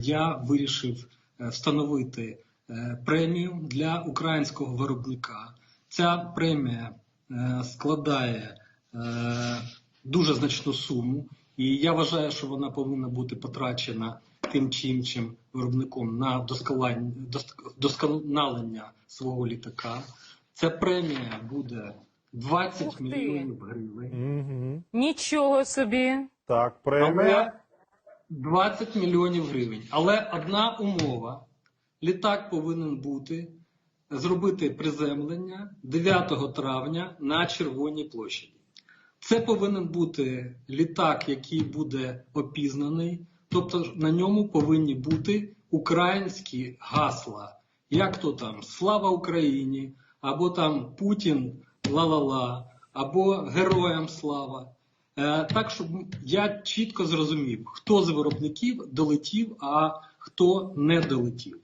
я вирішив е, встановити е, премію для українського виробника. Ця премія е, складає дуже значну суму, і я вважаю, що вона повинна бути потрачена тим чи іншим виробником на вдосконалення, свого літака. Ця премія буде 20 мільйонів гривень. Угу. Нічого собі. Так, премія. Але 20 мільйонів гривень. Але одна умова: літак повинен бути зробити приземлення 9 травня на Червоній площаді. Це повинен бути літак, який буде опізнаний, тобто на ньому повинні бути українські гасла. Як то там Слава Україні, або там Путін ла-ла-ла, або Героям слава. Е, так, щоб я чітко зрозумів, хто з виробників долетів, а хто не долетів.